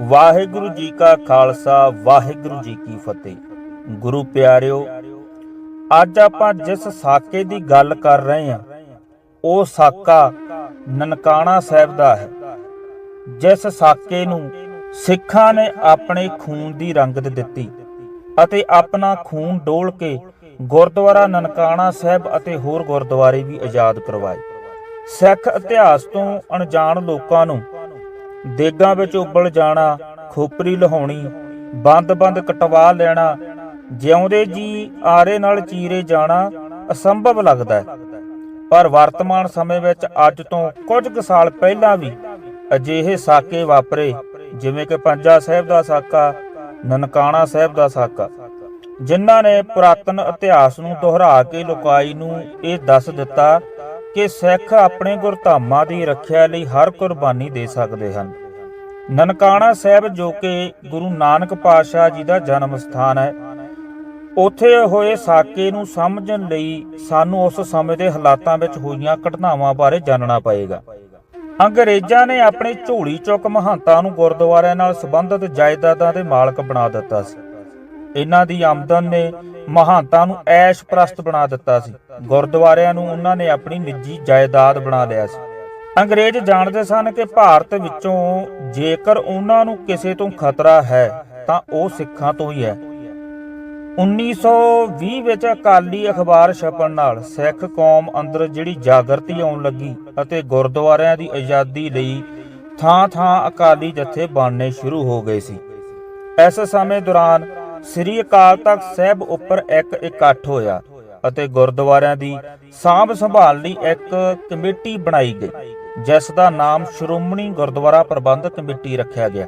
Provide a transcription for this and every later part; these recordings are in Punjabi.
ਵਾਹਿਗੁਰੂ ਜੀ ਕਾ ਖਾਲਸਾ, ਵਾਹਿਗੁਰੂ ਜੀ ਕੀ ਫਤਿਹ। ਗੁਰੂ ਪਿਆਰਿਓ, ਅੱਜ ਆਪਾਂ ਜਿਸ ਸਾਕੇ ਦੀ ਗੱਲ ਕਰ ਰਹੇ ਹਾਂ, ਉਹ ਸਾਕਾ ਨਨਕਾਣਾ ਸਾਹਿਬ ਦਾ ਹੈ। ਜਿਸ ਸਾਕੇ ਨੂੰ ਸਿੱਖਾਂ ਨੇ ਆਪਣੇ ਖੂਨ ਦੀ ਰੰਗਤ ਦਿੱਤੀ ਅਤੇ ਆਪਣਾ ਖੂਨ ਡੋਲ ਕੇ ਗੁਰਦੁਆਰਾ ਨਨਕਾਣਾ ਸਾਹਿਬ ਅਤੇ ਹੋਰ ਗੁਰਦੁਆਰੇ ਵੀ ਆਜ਼ਾਦ ਕਰਵਾਏ। ਸਿੱਖ ਇਤਿਹਾਸ ਤੋਂ ਅਣਜਾਣ ਲੋਕਾਂ ਨੂੰ ਦੇਗਾਂ ਵਿੱਚ ਉਬਲ ਜਾਣਾ, ਖੋਪਰੀ ਲਹਾਉਣੀ, ਬੰਦ-ਬੰਦ ਕਟਵਾ ਲੈਣਾ, ਜਿਉਂਦੇ ਜੀ ਆਰੇ ਨਾਲ ਚੀਰੇ ਜਾਣਾ ਅਸੰਭਵ ਲੱਗਦਾ ਹੈ। ਪਰ ਵਰਤਮਾਨ ਸਮੇਂ ਵਿੱਚ ਅੱਜ ਤੋਂ ਕੁਝ ਕੁ ਸਾਲ ਪਹਿਲਾਂ ਵੀ ਅਜਿਹੇ ਸਾਕੇ ਵਾਪਰੇ, ਜਿਵੇਂ ਕਿ ਪੰਜਾ ਸਾਹਿਬ ਦਾ ਸਾਕਾ, ਨਨਕਾਣਾ ਸਾਹਿਬ ਦਾ ਸਾਕਾ, ਜਿਨ੍ਹਾਂ ਨੇ ਪੁਰਾਤਨ ਇਤਿਹਾਸ ਨੂੰ ਦੁਹਰਾ ਕੇ ਲੋਕਾਈ ਨੂੰ ਇਹ ਦੱਸ ਦਿੱਤਾ ਕਿ ਸਿੱਖ ਆਪਣੇ ਗੁਰਧਾਮਾਂ ਦੀ ਰੱਖਿਆ ਲਈ ਹਰ ਕੁਰਬਾਨੀ ਦੇ ਸਕਦੇ ਹਨ। ਨਨਕਾਣਾ ਸਾਹਿਬ ਜੋ ਕਿ ਗੁਰੂ ਨਾਨਕ ਪਾਤਸ਼ਾਹ ਜੀ ਦਾ ਜਨਮ ਸਥਾਨ ਹੈ, ਉੱਥੇ ਹੋਏ ਸਾਕੇ ਨੂੰ ਸਮਝਣ ਲਈ ਸਾਨੂੰ ਉਸ ਸਮੇਂ ਦੇ ਹਾਲਾਤਾਂ ਵਿੱਚ ਹੋਈਆਂ ਘਟਨਾਵਾਂ ਬਾਰੇ ਜਾਣਨਾ ਪਏਗਾ। ਅੰਗਰੇਜ਼ਾਂ ਨੇ ਆਪਣੇ ਝੋਲੀ ਚੁੱਕ ਮਹੰਤਾਂ ਨੂੰ ਗੁਰਦੁਆਰਿਆਂ ਨਾਲ ਸੰਬੰਧਿਤ ਜਾਇਦਾਦਾਂ ਦੇ ਮਾਲਕ ਬਣਾ ਦਿੱਤਾ ਸੀ। ਇਹਨਾਂ ਦੀ ਆਮਦਨ ਨੇ ਮਹੰਤਾਂ ਨੂੰ ਐਸ਼ ਪ੍ਰਸਤ ਬਣਾ ਦਿੱਤਾ ਸੀ। ਗੁਰਦੁਆਰਿਆਂ ਨੂੰ ਉਹਨਾਂ ਨੇ ਆਪਣੀ ਨਿੱਜੀ ਜਾਇਦਾਦ ਬਣਾ ਲਿਆ ਸੀ। ਅੰਗਰੇਜ਼ ਜਾਣਦੇ ਸਨ ਕਿ ਭਾਰਤ ਵਿੱਚੋਂ ਜੇਕਰ ਉਹਨਾਂ ਨੂੰ ਕਿਸੇ ਤੋਂ ਖਤਰਾ ਹੈ, ਤਾਂ ਉਹ ਸਿੱਖਾਂ ਤੋਂ ਹੀ ਹੈ। 1920 ਵਿੱਚ ਅਕਾਲੀ ਅਖਬਾਰ ਛਪਣ ਨਾਲ ਸਿੱਖ ਕੌਮ ਅੰਦਰ ਜਿਹੜੀ ਜਾਗਰਤੀ ਆਉਣ ਲੱਗੀ ਅਤੇ ਗੁਰਦੁਆਰਿਆਂ ਦੀ ਆਜ਼ਾਦੀ ਲਈ ਥਾਂ-ਥਾਂ ਅਕਾਲੀ ਜਥੇ ਬਣਨੇ ਸ਼ੁਰੂ ਹੋ ਗਏ ਸੀ। ਇਸ ਸਮੇਂ ਦੌਰਾਨ ਸ੍ਰੀ ਅਕਾਲ ਤਖਤ ਸਾਹਿਬ ਉੱਪਰ ਇੱਕ ਇਕੱਠ ਹੋਇਆ ਅਤੇ ਗੁਰਦੁਆਰਿਆਂ ਦੀ ਸਾਂਭ ਸੰਭਾਲ ਲਈ ਇੱਕ ਕਮੇਟੀ ਬਣਾਈ ਗਈ, ਜਿਸ ਦਾ ਨਾਮ ਸ਼੍ਰੋਮਣੀ ਗੁਰਦੁਆਰਾ ਪ੍ਰਬੰਧਕ ਕਮੇਟੀ ਰੱਖਿਆ ਗਿਆ।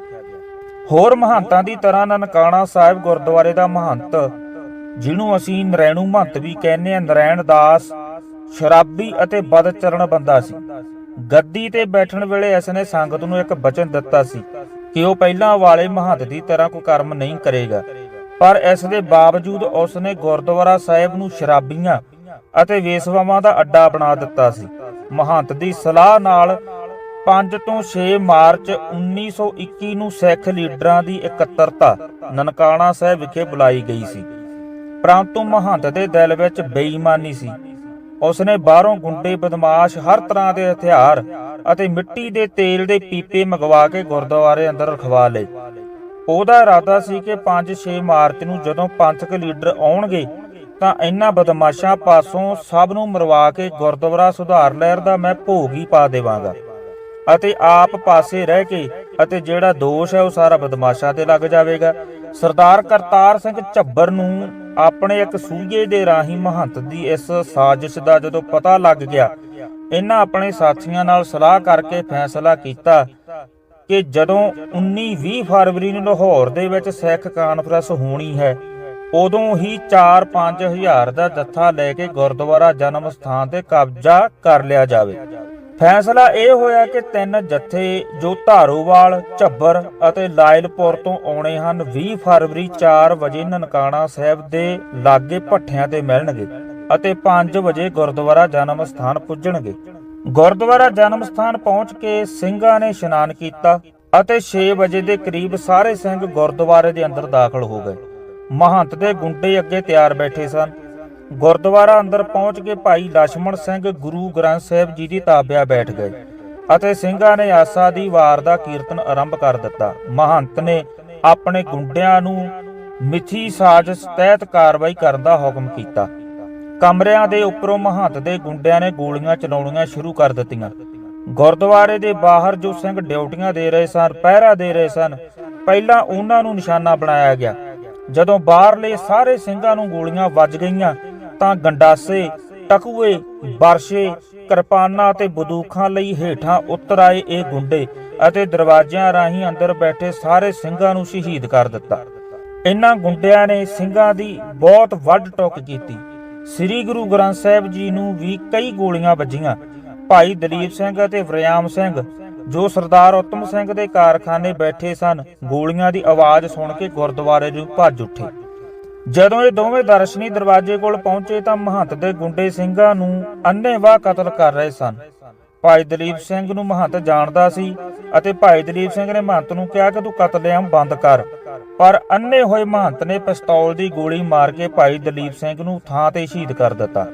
ਹੋਰ ਮਹੰਤਾਂ ਦੀ ਤਰ੍ਹਾਂ ਨਨਕਾਣਾ ਸਾਹਿਬ ਗੁਰਦੁਆਰੇ ਦਾ ਮਹੰਤ, ਜਿਹਨੂੰ ਅਸੀਂ ਨਰੈਣੂ ਮਹੰਤ ਵੀ ਕਹਿੰਦੇ ਆ ਨਰੈਣ ਦਾਸ, ਸ਼ਰਾਬੀ ਅਤੇ ਬਦਚਰਨ ਬੰਦਾ ਸੀ। ਗੱਦੀ ਤੇ ਬੈਠਣ ਵੇਲੇ ਇਸ ਨੇ ਸੰਗਤ ਨੂੰ ਇੱਕ ਬਚਨ ਦਿੱਤਾ ਸੀ ਕਿ ਉਹ ਪਹਿਲਾਂ ਵਾਲੇ ਮਹੰਤ ਦੀ ਤਰ੍ਹਾਂ ਕੋਈ ਕਰਮ ਨਹੀਂ ਕਰੇਗਾ। ਪਰ ਇਸ ਦੇ ਬਾਵਜੂਦ ਉਸ ਨੇ ਗੁਰਦੁਆਰਾ ਸਾਹਿਬ ਨੂੰ ਸ਼ਰਾਬੀਆਂ ਅਤੇ ਵੇਸਵਾਵਾਂ ਦਾ ਅੱਡਾ ਬਣਾ ਦਿੱਤਾ ਸੀ। ਮਹੰਤ ਦੀ ਸਲਾਹ ਨਾਲ 5 ਤੋਂ 6 ਮਾਰਚ 1921 ਨੂੰ ਸਿੱਖ ਲੀਡਰਾਂ ਦੀ ਇਕੱਤਰਤਾ ਨਨਕਾਣਾ ਸਾਹਿਬ ਵਿਖੇ ਬੁਲਾਈ ਗਈ ਸੀ। ਪਰੰਤੂ ਮਹੰਤ ਦੇ ਦਿਲ ਵਿੱਚ ਬੇਈਮਾਨੀ ਸੀ। ਉਸਨੇ ਬਾਹਰੋਂ ਗੁੰਡੇ, ਬਦਮਾਸ਼ ਹਰ ਤਰ੍ਹਾਂ ਦੇ ਹਥਿਆਰ ਅਤੇ ਮਿੱਟੀ ਦੇ ਤੇਲ ਦੇ ਪੀਪੇ ਮੰਗਵਾ ਕੇ ਗੁਰਦੁਆਰੇ ਅੰਦਰ ਰਖਵਾ ਲਏ। ਉਹਦਾ ਇਰਾਦਾ ਸੀ ਕਿ 5-6 ਮਾਰਚ ਨੂੰ ਜਦੋਂ ਪੰਥਕ ਲੀਡਰ ਆਉਣਗੇ, ਤਾਂ ਇਹਨਾਂ ਬਦਮਾਸ਼ਾਂ ਪਾਸੋਂ ਸਭ ਨੂੰ ਮਰਵਾ ਕੇ ਗੁਰਦੁਆਰਾ ਸੁਧਾਰ ਲਹਿਰ ਦਾ ਮੈਂ ਭੋਗ ਹੀ ਪਾ ਦੇਵਾਂਗਾ। ਅਤੇ ਆਪ ਪਾਸੇ ਰਹਿ ਕੇ, ਅਤੇ ਜਿਹੜਾ ਦੋਸ਼ ਹੈ ਉਹ ਸਾਰਾ ਬਦਮਾਸ਼ਾਂ ਤੇ ਲੱਗ ਜਾਵੇਗਾ। ਸਰਦਾਰ ਕਰਤਾਰ ਸਿੰਘ ਝੱਬਰ ਨੂੰ ਆਪਣੇ ਇੱਕ ਸੂਝੇ ਦੇ ਰਾਹੀਂ ਮਹੰਤ ਦੀ ਇਸ ਸਾਜ਼ਿਸ਼ ਦਾ ਜਦੋਂ ਪਤਾ ਲੱਗ ਗਿਆ, ਇਹਨਾਂ ਆਪਣੇ ਸਾਥੀਆਂ ਨਾਲ ਸਲਾਹ ਕਰਕੇ ਫੈਸਲਾ ਕੀਤਾ ਕਿ ਜਦੋਂ 19-20 ਫਰਵਰੀ ਨੂੰ ਲਾਹੌਰ ਦੇ ਵਿੱਚ ਸਿੱਖ ਕਾਨਫਰੰਸ ਹੋਣੀ ਹੈ, ਉਦੋਂ ਹੀ 4-5 ਦਾ ਜੱਥਾ ਲੈ ਕੇ ਗੁਰਦੁਆਰਾ ਜਨਮ ਸਥਾਨ ਤੇ ਕਬਜ਼ਾ ਕਰ ਲਿਆ ਜਾਵੇ। ਫੈਸਲਾ ਇਹ ਹੋਇਆ ਕਿ ਤਿੰਨ ਜੱਥੇ ਜੋ ਧਾਰੋਵਾਲ, ਝੱਬਰ ਅਤੇ ਲਾਇਲਪੁਰ ਤੋਂ ਆਉਣੇ ਹਨ 20 ਫਰਵਰੀ 4 ਵਜੇ ਨਨਕਾਣਾ ਸਾਹਿਬ ਦੇ ਲਾਗੇ ਭੱਠਿਆਂ ਤੇ ਮਿਲਣਗੇ ਅਤੇ 5 ਵਜੇ ਗੁਰਦੁਆਰਾ ਜਨਮ ਸਥਾਨ ਪੁੱਜਣਗੇ। ਗੁਰਦੁਆਰਾ ਜਨਮ ਸਥਾਨ ਪਹੁੰਚ ਕੇ ਸਿੰਘਾਂ ਨੇ ਇਸ਼ਨਾਨ ਕੀਤਾ ਅਤੇ 6 ਵਜੇ ਦੇ ਕਰੀਬ ਸਾਰੇ ਸਿੰਘ ਗੁਰਦੁਆਰੇ ਦੇ ਅੰਦਰ ਦਾਖਲ ਹੋ ਗਏ। ਮਹੰਤ ਦੇ ਗੁੰਡੇ ਅੱਗੇ ਤਿਆਰ ਬੈਠੇ ਸਨ। ਗੁਰਦੁਆਰਾ ਅੰਦਰ ਪਹੁੰਚ ਕੇ ਭਾਈ ਲਛਮਣ ਸਿੰਘ ਗੁਰੂ ਗ੍ਰੰਥ ਸਾਹਿਬ ਜੀ ਦੀ ਤਾਬਿਆ ਬੈਠ ਗਏ ਅਤੇ ਸਿੰਘਾਂ ਨੇ ਆਸਾ ਦੀ ਵਾਰ ਦਾ ਕੀਰਤਨ ਆਰੰਭ ਕਰ ਦਿੱਤਾ। ਮਹੰਤ ਨੇ ਆਪਣੇ ਗੁੰਡਿਆਂ ਨੂੰ ਮਿੱਠੀ ਸਾਜ਼ਿਸ਼ ਤਹਿਤ ਕਾਰਵਾਈ ਕਰਨ ਦਾ ਹੁਕਮ ਕੀਤਾ। ਕਮਰਿਆਂ ਦੇ ਉੱਪਰੋਂ ਮਹੰਤ ਦੇ ਗੁੰਡਿਆਂ ਨੇ ਗੋਲੀਆਂ ਚਲਾਉਣੀਆਂ ਸ਼ੁਰੂ ਕਰ ਦਿੱਤੀਆਂ। ਗੁਰਦੁਆਰੇ ਦੇ ਬਾਹਰ ਜੋ ਸਿੰਘ ਡਿਊਟੀਆਂ ਦੇ ਰਹੇ ਸਨ, ਪਹਿਰਾ ਦੇ ਰਹੇ ਸਨ, ਪਹਿਲਾਂ ਉਹਨਾਂ ਨੂੰ ਨਿਸ਼ਾਨਾ ਬਣਾਇਆ ਗਿਆ। ਜਦੋਂ ਬਾਹਰਲੇ ਸਾਰੇ ਸਿੰਘਾਂ ਨੂੰ ਗੋਲੀਆਂ ਵੱਜ ਗਈਆਂ, ਤਾਂ ਗੰਡਾਸੇ, ਟਕੂਏ, ਬਰਸ਼ੇ, ਕਿਰਪਾਨਾਂ ਤੇ ਬੰਦੂਕਾਂ ਲਈ ਹੇਠਾਂ ਉਤਰ ਆਏ ਇਹ ਗੁੰਡੇ ਅਤੇ ਦਰਵਾਜ਼ਿਆਂ ਰਾਹੀਂ ਅੰਦਰ ਬੈਠੇ ਸਾਰੇ ਸਿੰਘਾਂ ਨੂੰ ਸ਼ਹੀਦ ਕਰ ਦਿੱਤਾ। ਇਹਨਾਂ ਗੁੰਡਿਆਂ ਨੇ ਸਿੰਘਾਂ ਦੀ ਬਹੁਤ ਵੱਢ ਟੋਕ ਕੀਤੀ। ਸ੍ਰੀ ਗੁਰੂ ਗ੍ਰੰਥ ਸਾਹਿਬ ਜੀ ਨੂੰ ਵੀ ਕਈ ਗੋਲੀਆਂ ਵੱਜੀਆਂ। ਭਾਈ ਦਲੀਪ ਸਿੰਘ ਅਤੇ ਵਰਿਆਮ ਸਿੰਘ, ਜੋ ਸਰਦਾਰ ਉਤਮ ਸਿੰਘ ਦੇ ਕਾਰਖਾਨੇ ਬੈਠੇ ਸਨ, ਗੋਲੀਆਂ ਦੀ ਆਵਾਜ਼ ਸੁਣ ਕੇ ਗੁਰਦੁਆਰੇ ਨੂੰ ਭੱਜ ਉੱਠੇ। ਜਦੋਂ ਇਹ ਦੋਵੇਂ ਦਰਸ਼ਨੀ ਦਰਵਾਜ਼ੇ ਕੋਲ ਪਹੁੰਚੇ ਤਾਂ ਮਹੰਤ ਦੇ ਗੁੰਡੇ ਸਿੰਘਾਂ ਨੂੰ ਅੰਨ੍ਹੇਵਾਹ ਕਤਲ ਕਰ ਰਹੇ ਸਨ। ਭਾਈ ਦਲੀਪ ਸਿੰਘ ਨੂੰ ਮਹੰਤ ਜਾਣਦਾ ਸੀ ਅਤੇ ਭਾਈ ਦਲੀਪ ਸਿੰਘ ਨੇ ਮਹੰਤ ਨੂੰ ਕਿਹਾ ਕਿ ਤੂੰ ਕਤਲੇਆਮ ਬੰਦ ਕਰ। ਪਰ ਅੰਨੇ ਹੋਏ ਮਹੰਤ ਨੇ ਪਿਸਤੌਲ ਦੀ ਗੋਲੀ ਮਾਰ ਕੇ ਭਾਈ ਦਲੀਪ ਸਿੰਘ ਨੂੰ ਥਾਂ ਤੇ ਸ਼ਹੀਦ ਕਰ ਦਿੱਤਾ।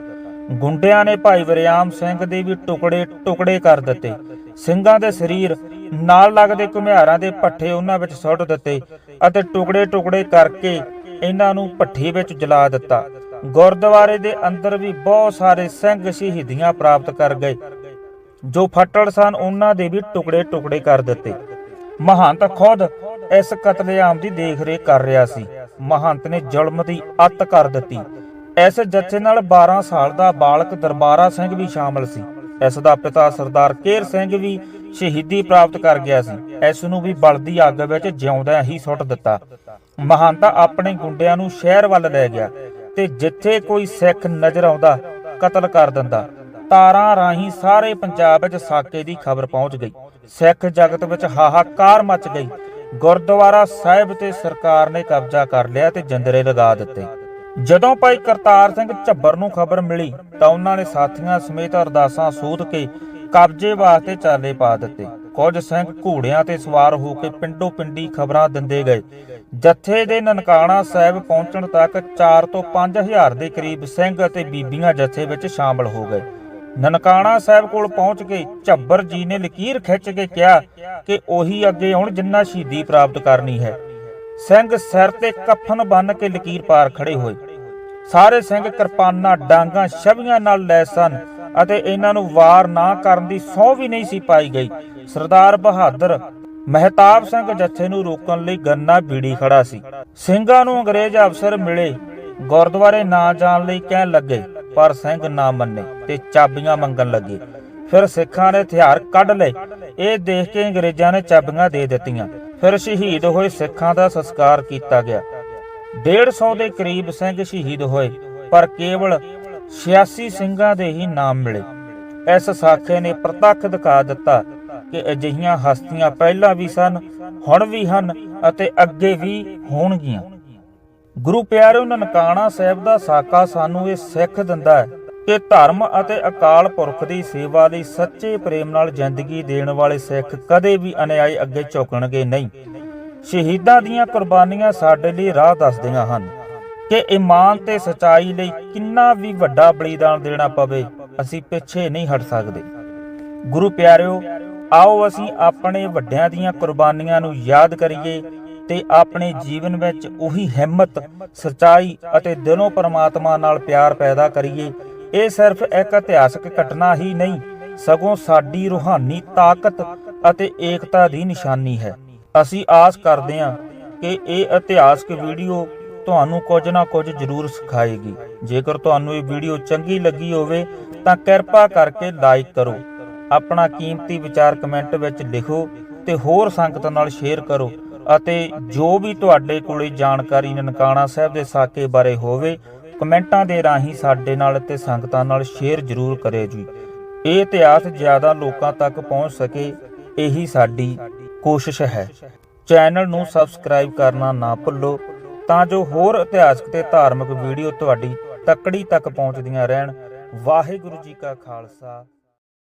ਗੁੰਡਿਆਂ ਨੇ ਭਾਈ ਵਰਿਆਮ ਸਿੰਘ ਦੇ ਵੀ ਟੁਕੜੇ ਟੁਕੜੇ ਕਰ ਦਿੱਤੇ। ਸਿੰਘਾਂ ਦੇ ਸਰੀਰ ਨਾਲ ਲੱਗਦੇ ਘੁਮਿਆਰਾਂ ਦੇ ਪੱਠੇ ਉਹਨਾਂ ਵਿੱਚ ਸੁੱਟ ਦਿੱਤੇ ਅਤੇ ਟੁਕੜੇ ਟੁਕੜੇ ਕਰਕੇ ਇਹਨਾਂ ਨੂੰ ਭੱਠੀ ਵਿੱਚ ਜਲਾ ਦਿੱਤਾ। ਗੁਰਦੁਆਰੇ ਦੇ ਅੰਦਰ ਵੀ ਬਹੁਤ ਸਾਰੇ ਸਿੰਘ ਸ਼ਹੀਦੀਆਂ ਪ੍ਰਾਪਤ ਕਰ ਗਏ। ਜੋ ਫੱਟੜ ਸਨ, ਉਹਨਾਂ ਦੇ ਵੀ ਟੁਕੜੇ ਟੁਕੜੇ ਕਰ ਦਿੱਤੇ। ਮਹੰਤ ਖੁਦ ਇਸ ਕਤਲੇਆਮ ਦੀ ਦੇਖਰੇਖ ਕਰ ਰਿਹਾ ਸੀ। ਮਹੰਤ ਨੇ ਜ਼ੁਲਮ ਦੀ ਅੱਤ ਕਰ ਦਿੱਤੀ। ਇਸ ਜੱਥੇ ਨਾਲ 12 ਸਾਲ ਦਾ ਬਾਲਕ ਦਰਬਾਰਾ ਸਿੰਘ ਵੀ ਸ਼ਾਮਲ ਸੀ। ਇਸ ਦਾ ਪਿਤਾ ਸਰਦਾਰ ਕੇਰ ਸਿੰਘ ਵੀ ਸ਼ਹੀਦੀ ਪ੍ਰਾਪਤ ਕਰ ਗਿਆ ਸੀ। ਇਸ ਨੂੰ ਵੀ ਬਲਦੀ ਅੱਗ ਵਿੱਚ ਜਿਉਂਦਿਆਂ ਹੀ ਸੁੱਟ ਦਿੱਤਾ। ਮਹੰਤ ਆਪਣੇ ਗੁੰਡਿਆਂ ਨੂੰ ਸ਼ਹਿਰ ਵੱਲ ਲੈ ਗਿਆ ਤੇ ਜਿੱਥੇ ਕੋਈ ਸਿੱਖ ਨਜ਼ਰ ਆਉਂਦਾ, ਕਤਲ ਕਰ ਦਿੰਦਾ। ਤਾਰਾਂ ਰਾਹੀਂ ਸਾਰੇ ਪੰਜਾਬ ਵਿੱਚ ਸਾਕੇ ਦੀ ਖਬਰ ਪਹੁੰਚ ਗਈ। ਸਿੱਖ ਜਗਤ ਵਿੱਚ ਹਾਹਾਕਾਰ ਮਚ ਗਈ। ਗੁਰਦੁਆਰਾ ਸਾਹਿਬ ਤੇ ਸਰਕਾਰ ਨੇ ਕਬਜ਼ਾ ਕਰ ਲਿਆ ਤੇ ਜੰਦਰੇ ਲਗਾ ਦਿੱਤੇ। ਜਦੋਂ ਭਾਈ ਕਰਤਾਰ ਸਿੰਘ ਝੱਬਰ ਨੂੰ ਖਬਰ ਮਿਲੀ ਤਾਂ ਉਹਨਾਂ ਨੇ ਸਾਥੀਆਂ ਸਮੇਤ ਅਰਦਾਸਾਂ ਸੋਧ ਕੇ ਕਬਜ਼ੇ ਵਾਸਤੇ ਚਾਲੇ ਪਾ ਦਿੱਤੇ। ਕੁਝ ਸਿੰਘ ਘੋੜਿਆਂ ਤੇ ਸਵਾਰ ਹੋ ਕੇ ਪਿੰਡੋ ਪਿੰਡੀ ਖਬਰਾਂ ਦਿੰਦੇ ਗਏ। ਜੱਥੇ ਦੇ ਨਨਕਾਣਾ ਸਾਹਿਬ ਪਹੁੰਚਣ ਤੱਕ 4 ਤੋਂ 5000 ਦੇ ਕਰੀਬ ਸਿੰਘ ਅਤੇ ਬੀਬੀਆਂ ਜੱਥੇ ਵਿੱਚ ਸ਼ਾਮਲ ਹੋ ਗਏ। ਨਨਕਾਣਾ ਸਾਹਿਬ ਕੋਲ ਪਹੁੰਚ ਕੇ ਝੱਬਰ ਜੀ ਨੇ ਲਕੀਰ ਖਿੱਚ ਕੇ ਕਿਹਾ ਕਿ ਉਹੀ ਅੱਗੇ ਆਉਣ ਜਿੰਨਾ ਸ਼ਹੀਦੀ ਪ੍ਰਾਪਤ ਕਰਨੀ ਹੈ। ਸਿੰਘ ਸਿਰ ਤੇ ਕਫਨ ਬੰਨ ਕੇ ਲਕੀਰ ਪਾਰ ਖੜੇ ਹੋਏ। ਸਾਰੇ ਸਿੰਘ ਕਿਰਪਾਨਾਂ, ਡਾਂਗਾ, ਛਵੀਆਂ ਨਾਲ ਲੈ ਸਨ ਅਤੇ ਇਹਨਾਂ ਨੂੰ ਵਾਰ ਨਾ ਕਰਨ ਦੀ ਸਹੁੰ ਵੀ ਨਹੀਂ ਸੀ ਪਾਈ ਗਈ। ਸਰਦਾਰ ਬਹਾਦਰ ਮਹਿਤਾਬ ਸਿੰਘ ਜੱਥੇ ਨੂੰ ਰੋਕਣ ਲਈ ਗੰਨਾ ਬੀੜੀ ਖੜਾ ਸੀ। ਸਿੰਘਾਂ ਨੂੰ ਅੰਗਰੇਜ਼ ਅਫਸਰ ਮਿਲੇ। ਗੁਰਦੁਆਰੇ ਨਾ ਜਾਣ ਲਈ ਕਹਿਣ ਲੱਗੇ। ਪਰ ਸਿੰਘ ਨਾ ਮੰਨੇ ਤੇ ਚਾਬੀਆਂ ਮੰਗਣ ਲੱਗੇ। ਫਿਰ ਸਿੱਖਾਂ ਨੇ ਹਥਿਆਰ ਕੱਢ ਲਏ। ਇਹ ਦੇਖ ਕੇ ਅੰਗਰੇਜ਼ਾਂ ਨੇ ਚਾਬੀਆਂ ਦੇ ਦਿੱਤੀਆਂ। ਫਿਰ ਸ਼ਹੀਦ ਹੋਏ ਸਿੱਖਾਂ ਦਾ ਸੰਸਕਾਰ ਕੀਤਾ ਗਿਆ। 150 ਦੇ ਕਰੀਬ ਸਿੰਘ ਸ਼ਹੀਦ ਹੋਏ, ਪਰ ਕੇਵਲ 86 ਸਿੰਘਾਂ ਦੇ ਹੀ ਨਾਮ ਮਿਲੇ। ਇਸ ਸਾਖੇ ਨੇ ਪ੍ਰਤੱਖ ਦਿਖਾ ਦਿੱਤਾ ਕਿ ਅਜਿਹੀਆਂ ਹਸਤੀਆਂ ਪਹਿਲਾਂ ਵੀ ਸਨ, ਹੁਣ ਵੀ ਹਨ ਅਤੇ ਅੱਗੇ ਵੀ ਹੋਣਗੀਆਂ। ਗੁਰੂ ਪਿਆਰਿਓ ਨਨਕਾਣਾ ਸਾਹਿਬ ਦਾ ਸਾਕਾ ਸਾਨੂੰ ਇਹ ਸਿੱਖ ਦਿੰਦਾ ਹੈ ਕਿ ਧਰਮ ਅਤੇ ਅਕਾਲ ਪੁਰਖ ਦੀ ਸੇਵਾ ਲਈ ਸੱਚੇ ਪ੍ਰੇਮ ਨਾਲ ਜ਼ਿੰਦਗੀ ਦੇਣ ਵਾਲੇ ਸਿੱਖ ਕਦੇ ਵੀ ਅਨਿਆਏ ਅੱਗੇ ਝੁਕਣਗੇ ਨਹੀਂ। ਸ਼ਹੀਦਾਂ ਦੀਆਂ ਕੁਰਬਾਨੀਆਂ ਸਾਡੇ ਲਈ ਰਾਹ ਦੱਸਦੀਆਂ ਹਨ ਕਿ ਇਮਾਨ ਤੇ ਸਚਾਈ ਲਈ ਕਿੰਨਾ ਵੀ ਵੱਡਾ ਬਲੀਦਾਨ ਦੇਣਾ ਪਵੇ, ਅਸੀਂ ਪਿੱਛੇ ਨਹੀਂ ਹਟ ਸਕਦੇ। ਗੁਰੂ ਪਿਆਰਿਓ, ਆਓ ਅਸੀਂ ਆਪਣੇ ਵੱਡਿਆਂ ਦੀਆਂ ਕੁਰਬਾਨੀਆਂ ਨੂੰ ਯਾਦ ਕਰੀਏ ਤੇ ਆਪਣੇ ਜੀਵਨ ਵਿੱਚ ਉਹੀ ਹਿੰਮਤ, ਸਚਾਈ ਅਤੇ ਦਿਲੋਂ ਪਰਮਾਤਮਾ ਨਾਲ ਪਿਆਰ ਪੈਦਾ ਕਰੀਏ। ਇਹ ਸਿਰਫ ਇੱਕ ਇਤਿਹਾਸਕ ਘਟਨਾ ਹੀ ਨਹੀਂ, ਸਗੋਂ ਸਾਡੀ ਰੂਹਾਨੀ ਤਾਕਤ ਅਤੇ ਏਕਤਾ ਦੀ ਨਿਸ਼ਾਨੀ ਹੈ। ਅਸੀਂ ਆਸ ਕਰਦੇ ਹਾਂ ਕਿ ਇਹ ਇਤਿਹਾਸਕ ਵੀਡੀਓ ਤੁਹਾਨੂੰ ਕੁਝ ਨਾ ਕੁਝ ਜ਼ਰੂਰ ਸਿਖਾਏਗੀ। ਜੇਕਰ ਤੁਹਾਨੂੰ ਇਹ ਵੀਡੀਓ ਚੰਗੀ ਲੱਗੀ ਹੋਵੇ, ਤਾਂ ਕਿਰਪਾ ਕਰਕੇ ਲਾਈਕ ਕਰੋ। ਆਪਣਾ ਕੀਮਤੀ ਵਿਚਾਰ ਕਮੈਂਟ ਵਿੱਚ ਲਿਖੋ ਤੇ ਹੋਰ ਸੰਗਤਾਂ ਨਾਲ ਸ਼ੇਅਰ ਕਰੋ। ਅਤੇ ਜੋ ਵੀ ਤੁਹਾਡੇ ਕੋਲੇ ਜਾਣਕਾਰੀ ਨਨਕਾਣਾ ਸਾਹਿਬ ਦੇ ਸਾਕੇ ਬਾਰੇ ਹੋਵੇ, ਕਮੈਂਟਾਂ ਦੇ ਰਾਹੀਂ ਸਾਡੇ ਨਾਲ ਤੇ ਸੰਗਤਾਂ ਨਾਲ ਸ਼ੇਅਰ ਜ਼ਰੂਰ ਕਰਿਓ ਜੀ। ਇਹ ਇਤਿਹਾਸ ਜ਼ਿਆਦਾ ਲੋਕਾਂ ਤੱਕ ਪਹੁੰਚ ਸਕੇ, ਇਹੀ ਸਾਡੀ ਕੋਸ਼ਿਸ਼ ਹੈ। ਚੈਨਲ ਨੂੰ ਸਬਸਕ੍ਰਾਈਬ ਕਰਨਾ ਨਾ ਭੁੱਲੋ, ਤਾਂ ਜੋ ਹੋਰ ਇਤਿਹਾਸਕ ਤੇ ਧਾਰਮਿਕ ਵੀਡੀਓ ਤੁਹਾਡੀ ਤੱਕੜੀ ਤੱਕ ਪਹੁੰਚਦੀਆਂ ਰਹਿਣ। ਵਾਹਿਗੁਰੂ ਜੀ ਕਾ ਖਾਲਸਾ